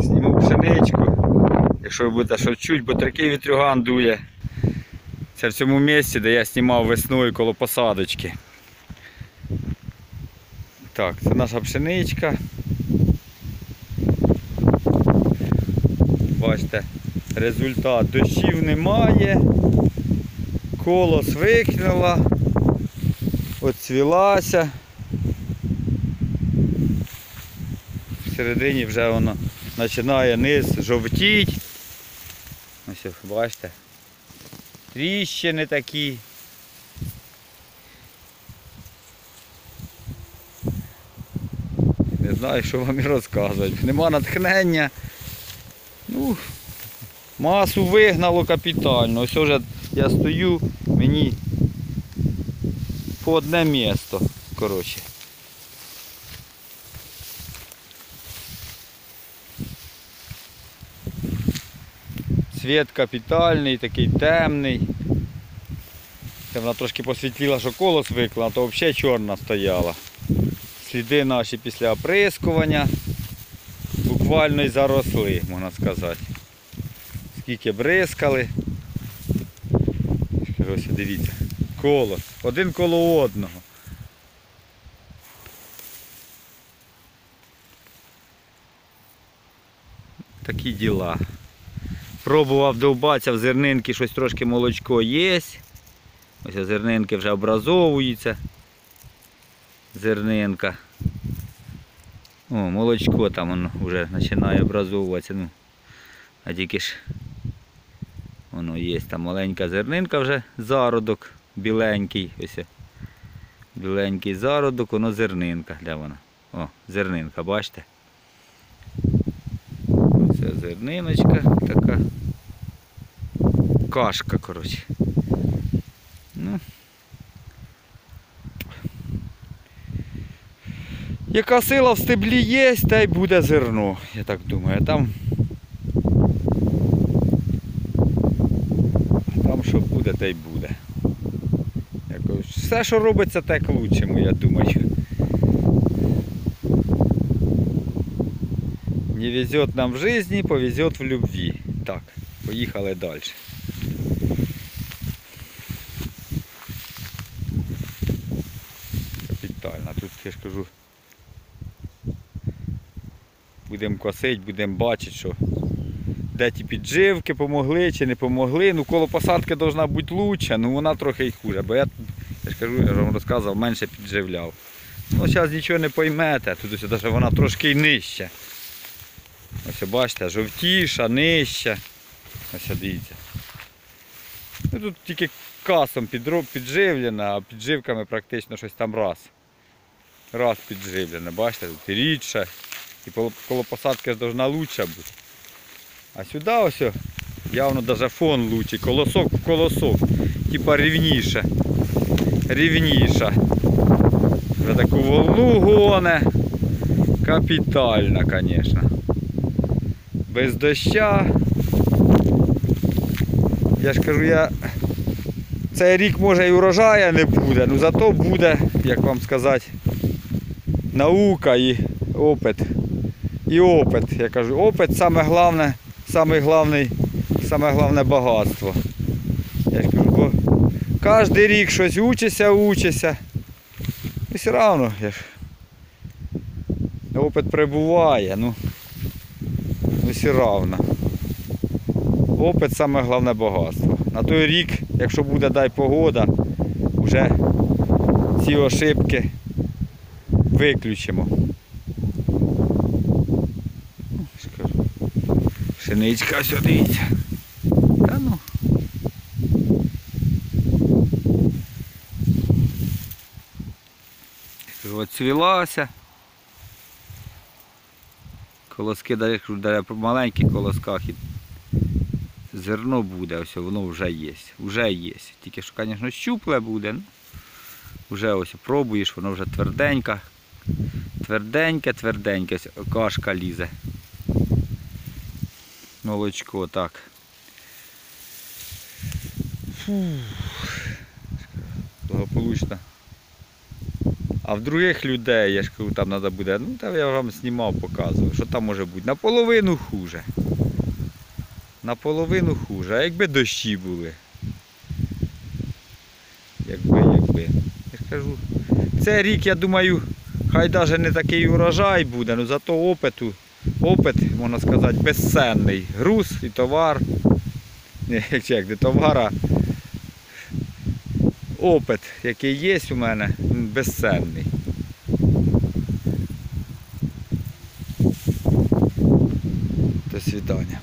Зніму пшеничку. Якщо ви будете що чуть, бо такий вітрюган дує. Це в цьому місці, де я знімав весною коло посадочки. Так, це наша пшеничка. Бачите, результат. Дощів немає. Колос викинула. Оцвілася. Всередині вже воно починає низ жовтіть. Ось бачите. Тріщини такі. Не знаю, що вам і розказувати. Нема натхнення. Ну, масу вигнало капітально. Ось вже я стою, мені по одне місто. Коротше. Цвіт капітальний, такий темний. Це вона трошки посвітліла, що колос виклала, то взагалі чорна стояла. Сліди наші після оприскування буквально й заросли, можна сказати. Скільки бризкали. Ось дивіться. Колос. Один коло одного. Такі діла. Пробував довбатися в зернинки, щось трошки молочко є. Ось зернинки вже образовуються. Зернинка. О, молочко там воно вже починає образовуватися. Ну, а тільки ж воно є там маленька зернинка вже, зародок біленький. Ось. Біленький зародок, воно зернинка. Де вона? О, зернинка, бачите? Це зерниночка така. Кашка, коротше. Ну. Яка сила в стеблі є, та й буде зерно, я так думаю. Там. Там що буде, те й буде. Все, що робиться, так лучшему, я думаю. Не везет нам в жизни, повезет в любви. Так, поїхали далі. Капітально. Тут я ж кажу. Будемо косити, будемо бачити, що де ті підживки помогли чи не помогли. Ну коло посадки повинна бути лучше, ну вона трохи й хуже, бо я, я ж кажу, я вам розказував, менше підживляв. Ну зараз нічого не поймете, тут ось вона трошки й нижче. Ось бачите, жовтіша, нижча. Ось дивіться. Ну, тут тільки касом підживлена, а підживками практично щось там раз. Раз підживлена, бачите, тут і рідше. І коло, посадки ж должна лучша бути. А сюди ось явно даже фон лучший, колосок в колосок. Типа рівніше. Рівніша. Вже таку волну гоне. Капітальна, звісно. Без доща. Я ж кажу, я цей рік може і урожая не буде, ну зато буде, як вам сказати, наука і опит. І опит. Я кажу, опит саме головне, саме головне, саме головне багатство. Я ж кажу, бо кожен рік щось учишся, учишся. І все одно я ж, опит прибуває, ну, все одно. Опит саме головне багатство. На той рік, якщо буде дай погода, вже ці ошибки виключимо. Пшеничка сюди. Та ну. Оцвілася. Колоски далі, по маленьких колосках і зерно буде, ось воно вже є. Вже є. Тільки що, звісно, щупле буде. Ну, вже ось пробуєш, воно вже тверденьке. Тверденьке, тверденьке, ось кашка лізе. Молочко, так. Фу. Благополучно А в других людей, я ж кажу, там треба буде, ну там я вам знімав, показував, що там може бути. Наполовину хуже. Наполовину хуже. А якби дощі були. Якби, якби. Я ж кажу. Цей рік, я думаю, хай навіть не такий урожай буде, але зато опиту, опит, можна сказати, безцінний. Груз і товар. Не, як не товар, а опит, який є у мене, він безцінний. До свидання.